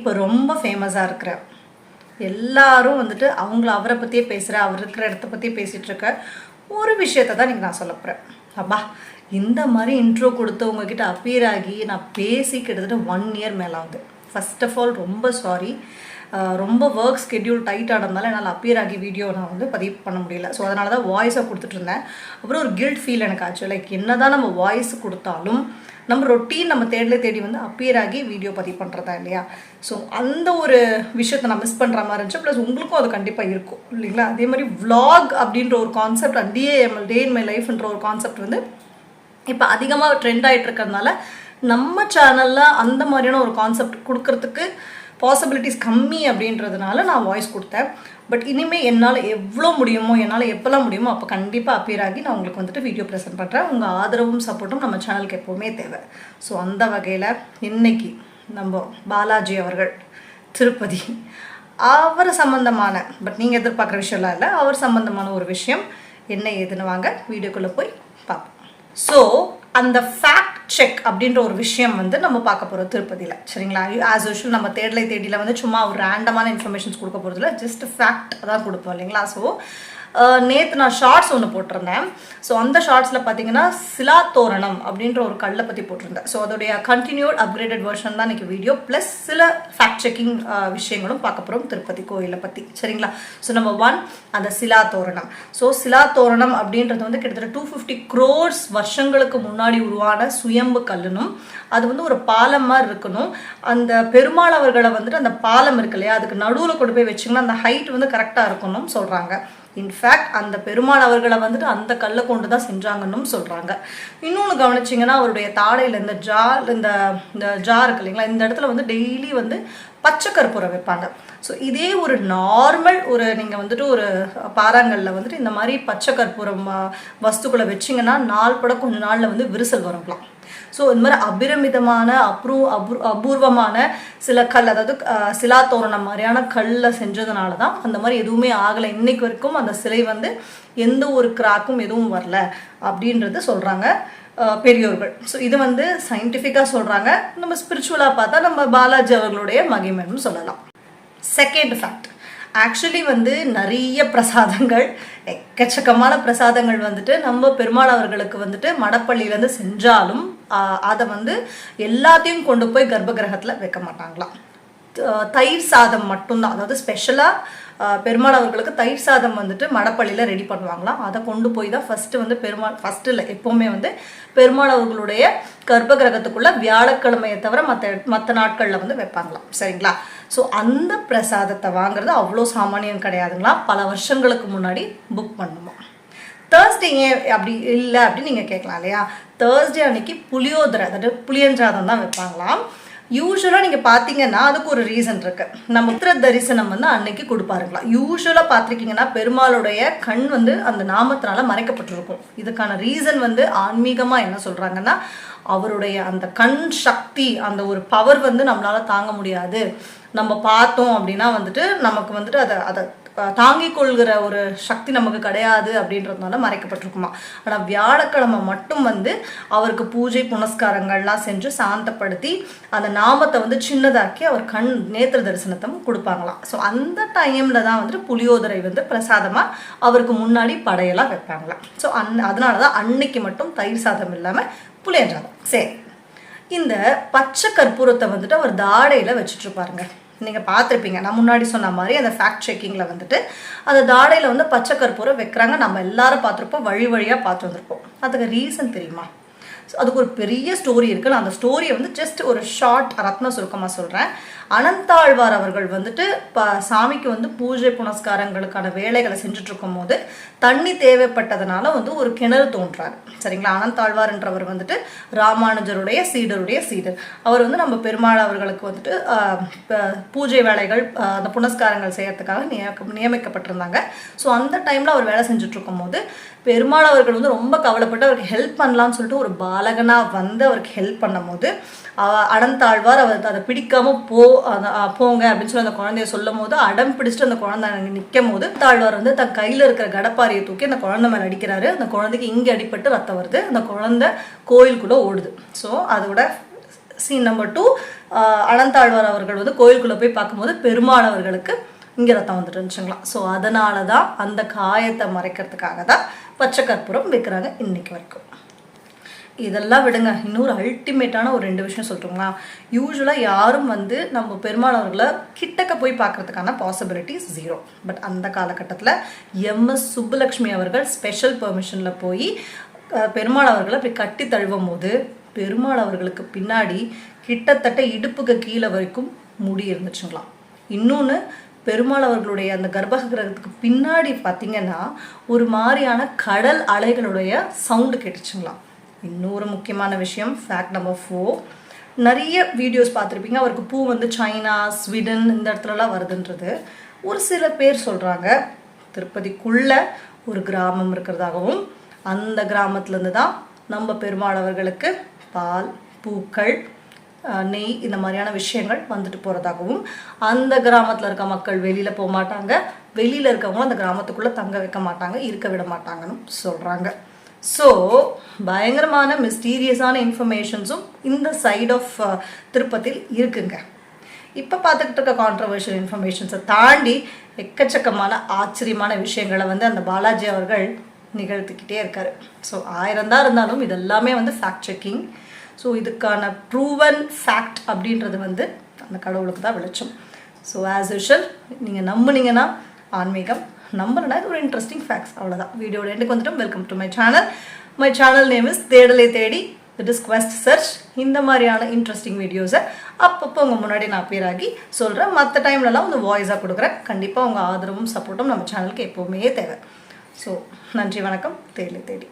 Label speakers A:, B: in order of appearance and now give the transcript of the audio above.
A: இப்போ ரொம்ப ஃபேமஸாக இருக்கிற. எல்லாரும் வந்துட்டு அவங்கள அவரை பற்றியே பேசுகிற அவர் இருக்கிற இடத்த பற்றியே பேசிகிட்டு இருக்க ஒரு விஷயத்தை தான் நீங்கள் நான் சொல்ல போகிறேன் அப்பா இந்த மாதிரி இன்ட்ரோ கொடுத்து உங்ககிட்ட அப்பியர் ஆகி நான் பேசி கிட்டத்தட்ட ஒன் இயர் மேலே ஆகுது ஃபஸ்ட் ஆஃப் ஆல் ரொம்ப சாரி ரொம்ப ஒர்க் ஸ்கெட்யூல் டைட் ஆனதுனால என்னால் அப்பியர் ஆகி வீடியோ நான் வந்து பதிவு பண்ண முடியல. ஸோ அதனால தான் வாய்ஸை கொடுத்துட்டு இருந்தேன். அப்புறம் ஒரு கில்ட் ஃபீல் எனக்கு ஆச்சு. லைக் என்ன தான் நம்ம வாய்ஸ் கொடுத்தாலும் நம்ம ரொட்டீன் நம்ம தேடல தேடி வந்து அப்பியர் ஆகி வீடியோ பதிவு பண்ணுறதா இல்லையா? ஸோ அந்த ஒரு விஷயத்த நான் மிஸ் பண்ணுற மாதிரி இருந்துச்சு. ப்ளஸ் உங்களுக்கும் அது கண்டிப்பாக இருக்கும். இல்லைங்களா? அதே மாதிரி விலாக் அப்படின்ற ஒரு concept and day in my லைஃப்ன்ற ஒரு கான்செப்ட் வந்து இப்போ அதிகமாக ட்ரெண்ட் ஆகிட்டு இருக்கிறதுனால நம்ம சேனலில் அந்த மாதிரியான ஒரு கான்செப்ட் கொடுக்கறதுக்கு பாசிபிலிட்டிஸ் கம்மி அப்படின்றதுனால நான் வாய்ஸ் கொடுத்தேன். பட் இனிமேல் என்னால் எவ்வளோ முடியுமோ என்னால் எப்போல்லாம் முடியுமோ அப்போ கண்டிப்பாக அப்பியர் ஆகி நான் உங்களுக்கு வந்துட்டு வீடியோ ப்ரெசென்ட் பண்ணுறேன் உங்கள் ஆதரவும் சப்போர்ட்டும் நம்ம சேனலுக்கு எப்போவுமே தேவை. ஸோ அந்த வகையில் இன்னைக்கு நம்ம பாலாஜி அவர்கள் திருப்பதி அவர் சம்மந்தமான பட் நீங்கள் எதிர்பார்க்குற விஷயம்லாம் இல்லை அவர் சம்மந்தமான ஒரு விஷயம் என்ன ஏதுன்னு வாங்க வீடியோக்குள்ளே போய் பார்ப்போம். ஸோ அந்த ஃபேக்ட் செக் அப்படின்ற ஒரு விஷயம் வந்து நம்ம பார்க்க போகிறோம் திருப்பதியில். சரிங்களா? ஆஸ் யூஷுவல் நம்ம தேடலை தேடியில் வந்து சும்மா ஒரு ரேண்டமான இன்ஃபர்மேஷன்ஸ் கொடுக்க போகிறதுல ஜஸ்ட் ஃபேக்ட் தான் கொடுப்போம் இல்லைங்களா? ஸோ நேற்று நான் ஷார்ட்ஸ் ஒன்று போட்டிருந்தேன். ஸோ அந்த ஷார்ட்ஸில் பார்த்தீங்கன்னா சிலா தோரணம் அப்படின்ற ஒரு கல்லை பற்றி போட்டிருந்தேன். ஸோ அதோடைய கண்டினியூட் அப்கிரேடட் வெர்ஷன் தான் இன்றைக்கி வீடியோ ப்ளஸ் சில ஃபேக்ட் செக்கிங் விஷயங்களும் பார்க்க போகிறோம் திருப்பதி கோயிலை பற்றி சரிங்களா? ஸோ நம்பர் ஒன் அந்த சிலா தோரணம். ஸோ சிலா தோரணம் அப்படின்றது வந்து கிட்டத்தட்ட டூ ஃபிஃப்டி க்ரோர்ஸ் வருஷங்களுக்கு முன்னாடி உருவான சுயம்பு கல்லுனும் அது வந்து ஒரு பாலம் மாதிரி இருக்கணும். அந்த பெருமாள் அவர்களை வந்துட்டு அந்த பாலம் இருக்கு இல்லையா அதுக்கு நடுவில் கொண்டு போய் வச்சிங்கன்னா அந்த ஹைட் வந்து கரெக்டாக இருக்கணும்னு சொல்கிறாங்க இன்ஃபேக்ட் அந்த பெருமாள் அவர்களை வந்துட்டு அந்த கல்லை கொண்டு தான் செஞ்சாங்கன்னு சொல்கிறாங்க இன்னொன்று கவனிச்சிங்கன்னா அவருடைய தாடையில் இந்த ஜார் இந்த இந்த ஜார் இருக்கு இல்லைங்களா இந்த இடத்துல வந்து டெய்லி வந்து பச்சை கற்பூரம் வைப்பாங்க. ஸோ இதே ஒரு நார்மல் ஒரு நீங்கள் வந்துட்டு ஒரு பாறாங்கல்ல வந்துட்டு இந்த மாதிரி பச்சை கற்பூரம் வஸ்துக்களை வச்சிங்கன்னா நாள் பட கொஞ்ச நாளில் வந்து விரிசல் வரும்லாம் ஸோ இந்த மாதிரி அபிரமிதமான அப்ரூ அபூ அபூர்வமான சில கல் அதாவது சிலா தோரணம் மாதிரியான கல்லில் செஞ்சதுனால தான் அந்த மாதிரி எதுவுமே ஆகலை. இன்னைக்கு வரைக்கும் அந்த சிலை வந்து எந்த ஒரு கிராக்கும் எதுவும் வரல அப்படின்றது சொல்கிறாங்க பெரியோர்கள். ஸோ இது வந்து சயின்டிஃபிக்காக சொல்கிறாங்க நம்ம ஸ்பிரிச்சுவலாக பார்த்தா நம்ம பாலாஜி அவர்களுடைய மகிமைன்னு சொல்லலாம். செகண்ட் ஃபேக்ட் ஆக்சுவலி வந்து நிறைய பிரசாதங்கள் எக்கச்சக்கமான பிரசாதங்கள் வந்துட்டு நம்ம பெருமாள் அவர்களுக்கு வந்துட்டு மடப்பள்ளியிலேருந்து செஞ்சாலும் அதை வந்து எல்லாத்தையும் கொண்டு போய் கர்ப்ப கிரகத்தில் வைக்க மாட்டாங்களாம். தயிர் சாதம் மட்டும்தான். அதாவது ஸ்பெஷலாக பெருமாள் அவர்களுக்கு தயிர் சாதம் வந்துட்டு மடப்பள்ளியில் ரெடி பண்ணுவாங்களாம். அதை கொண்டு போய் தான் ஃபஸ்ட்டு வந்து பெருமாள் ஃபஸ்ட்டு இல்லை எப்போவுமே வந்து பெருமாள் அவர்களுடைய கர்ப்ப கிரகத்துக்குள்ள வியாழக்கிழமையை தவிர மற்ற மற்ற நாட்களில் வந்து வைப்பாங்களாம். சரிங்களா? ஸோ அந்த பிரசாதத்தை வாங்குறது அவ்வளோ சாமானியம் கிடையாதுங்களா பல வருஷங்களுக்கு முன்னாடி புக் பண்ணுமா தேர்ஸ்டே ஏன் அப்படி இல்லை அப்படின்னு நீங்கள் கேட்கலாம் இல்லையா? தேர்ஸ்டே அன்னைக்கு புளியோதரை அதாவது புளியஞ்சாதம் தான் வைப்பாங்களாம். யூஸ்வலாக நீங்கள் பார்த்தீங்கன்னா அதுக்கு ஒரு ரீசன் இருக்குது நம்ம உத்திர தரிசனம் வந்து அன்னைக்கு கொடுப்பாருங்களாம். யூஸ்வலாக பார்த்துருக்கீங்கன்னா பெருமாளுடைய கண் வந்து அந்த நாமத்தினால மறைக்கப்பட்டிருக்கும். இதுக்கான ரீசன் வந்து ஆன்மீகமாக என்ன சொல்கிறாங்கன்னா அவருடைய அந்த கண் சக்தி அந்த ஒரு பவர் வந்து நம்மளால் தாங்க முடியாது. நம்ம பார்த்தோம் அப்படின்னா வந்துட்டு நமக்கு வந்துட்டு அதை அதை தாங்கிக் கொள்கிற ஒரு சக்தி நமக்கு கிடையாது அப்படின்றதுனால மறைக்கப்பட்டிருக்குமா? ஆனால் வியாழக்கிழமை மட்டும் வந்து அவருக்கு பூஜை புனஸ்காரங்கள்லாம் செஞ்சு சாந்தப்படுத்தி அந்த நாமத்தை வந்து சின்னதாக்கி அவர் கண் நேத்திர தரிசனத்தை கொடுப்பாங்களாம். ஸோ அந்த டைமில் தான் வந்துட்டு புளியோதரை வந்து பிரசாதமாக அவருக்கு முன்னாடி படையெல்லாம் வைப்பாங்களாம். ஸோ அந் அதனால தான் அன்னைக்கு மட்டும் தயிர் சாதம் இல்லாமல் புளியஞ்சாதம். சரி. இந்த பச்சை கற்பூரத்தை வந்துட்டு அவர் தாடையில் வச்சுட்டு பாருங்க நீங்கள் பார்த்துருப்பீங்க. நான் முன்னாடி சொன்ன மாதிரி அந்த ஃபேக்ட் செக்கிங்கில் வந்துட்டு அந்த தாடையில் வந்து பச்சை கற்பூரம் வைக்கிறாங்க. நம்ம எல்லாரும் பார்த்துருப்போம். வழி வழியாக பார்த்து வந்திருப்போம். அதுக்கு ரீசன் தெரியுமா? அதுக்கு ஒரு பெரிய ஸ்டோரி இருக்குது நான் அந்த ஸ்டோரியை வந்து ஜஸ்ட் ஒரு ஷார்ட் ரத்ன சுருக்கமாக சொல்கிறேன் அனந்தாழ்வார் அவர்கள் வந்துட்டு இப்போ சாமிக்கு வந்து பூஜை புனஸ்காரங்களுக்கான வேலைகளை செஞ்சுட்டு இருக்கும்போது தண்ணி தேவைப்பட்டதுனால வந்து ஒரு கிணறு தோன்றார். சரிங்களா? அனந்தாழ்வார்ன்றவர் வந்துட்டு ராமானுஜருடைய சீடருடைய சீடர். அவர் வந்து நம்ம பெருமாள் அவர்களுக்கு வந்துட்டு பூஜை வேலைகள் அந்த புனஸ்காரங்கள் செய்யறதுக்காக நியமிக்க நியமிக்கப்பட்டிருந்தாங்க. ஸோ அந்த டைமில் அவர் வேலை செஞ்சுட்டு இருக்கும்போது பெருமாள் அவர்கள் வந்து ரொம்ப கவலைப்பட்டு அவருக்கு ஹெல்ப் பண்ணலாம்னு சொல்லிட்டு ஒரு பாலகனாக வந்து அவருக்கு ஹெல்ப் பண்ணும்போது போது அடந்தாழ்வார் அவர் அதை பிடிக்காம போ அந்த- போங்க அப்படின்னு சொல்லி அந்த குழந்தைய சொல்லும் போது அடம் பிடிச்சிட்டு அந்த குழந்தை அங்கே நிற்கும் போது தாழ்வார் வந்து தன் கையில் இருக்கிற கடப்பாரியை தூக்கி அந்த குழந்தை மேலே அடிக்கிறாரு. அந்த குழந்தைக்கு இங்கே அடிப்பட்டு ரத்தம் வருது. அந்த குழந்தை கோயிலுக்குள்ளே ஓடுது. ஸோ அதோட சீன் நம்பர் டூ அனந்தாழ்வார் அவர்கள் வந்து கோயிலுக்குள்ளே போய் பார்க்கும்போது பெருமானவர்களுக்கு இங்கே ரத்தம் வந்துட்டு இருந்துச்சுங்களா? ஸோ அதனால தான் அந்த காயத்தை மறைக்கிறதுக்காக தான் பச்சை கற்பூரம் விற்கிறாங்க இன்னைக்கு வரைக்கும். இதெல்லாம் விடுங்க. இன்னொரு அல்டிமேட்டான ஒரு ரெண்டு விஷயம் சொல்லட்டுங்களா யூஸ்வலாக யாரும் வந்து நம்ம பெருமாள் அவர்களை கிட்டக்க போய் பார்க்கறதுக்கான பாசிபிலிட்டிஸ் ஜீரோ பட் அந்த காலகட்டத்தில் எம்எஸ் சுப்புலக்ஷ்மி அவர்கள் ஸ்பெஷல் பெர்மிஷனில் போய் பெருமாள் அவர்களை அப்படி கட்டி தழுவும் போது பெருமாள் அவர்களுக்கு பின்னாடி கிட்டத்தட்ட இடுப்புக்கு கீழே வரைக்கும் முடி இருந்துச்சுங்களாம். இன்னொன்று பெருமாள் அவர்களுடைய அந்த கர்ப்ப கிரகத்துக்கு பின்னாடி பார்த்தீங்கன்னா ஒரு மாதிரியான கடல் அலைகளுடைய சவுண்டு கேட்டுச்சுங்களாம். இன்னொரு முக்கியமான விஷயம் ஃபேக்ட் நம்பர் ஃபோர் நிறைய வீடியோஸ் பார்த்துருப்பீங்க. அவருக்கு பூ வந்து சைனா ஸ்வீடன் இந்த இடத்துலலாம் வருதுன்றது. ஒரு சில பேர் சொல்கிறாங்க திருப்பதிக்குள்ள ஒரு கிராமம் இருக்கிறதாகவும் அந்த கிராமத்துலேருந்து தான் நம்ம பெருமாள் அவர்களுக்கு பால் பூக்கள் நெய் இந்த மாதிரியான விஷயங்கள் வந்துட்டு போகிறதாகவும் அந்த கிராமத்தில் இருக்க மக்கள் வெளியில் போக மாட்டாங்க வெளியில் இருக்கவங்களும் அந்த கிராமத்துக்குள்ளே தங்க வைக்க மாட்டாங்க இருக்க விட மாட்டாங்கன்னு சொல்கிறாங்க ஸோ பயங்கரமான மிஸ்டீரியஸான இன்ஃபர்மேஷன்ஸும் இந்த சைட் ஆஃப் uh, திருப்பத்தில் இருக்குங்க. இப்போ பார்த்துக்கிட்டு இருக்க கான்ட்ரவர்ஷியல் இன்ஃபர்மேஷன்ஸை தாண்டி எக்கச்சக்கமான ஆச்சரியமான விஷயங்களை வந்து அந்த பாலாஜி அவர்கள் நிகழ்த்திக்கிட்டே இருக்கார். ஸோ ஆயிரம் தான் இருந்தாலும் இதெல்லாமே வந்து ஃபேக்ட் செக்கிங் ஸோ இதுக்கான ப்ரூவன் ஃபேக்ட் அப்படின்றது வந்து அந்த கடவுளுக்கு தான் வெளிச்சம். ஸோ ஆஸ் யூஷுவல் நீங்கள் நம்புனீங்கன்னா ஆன்மீகம். நம்பலைன்னா இது ஒரு இன்ட்ரெஸ்டிங் ஃபேக்ட்ஸ் அவ்வளோதான் வீடியோட எண்டுக்கு வந்துட்டோம். Welcome to my channel my channel name is தேடலை தேடி. இட் இஸ் quest சர்ச் இந்த மாதிரியான இன்ட்ரெஸ்டிங் வீடியோஸை அப்பப்போ உங்கள் முன்னாடி நான் appear ஆகி சொல்கிறேன் மற்ற டைம்லலாம் வந்து வாய்ஸாக கொடுக்குறேன். கண்டிப்பாக உங்கள் ஆதரவும் சப்போர்ட்டும் நம்ம சேனலுக்கு எப்போவுமே தேவை. ஸோ நன்றி வணக்கம். தேடலை தேடி.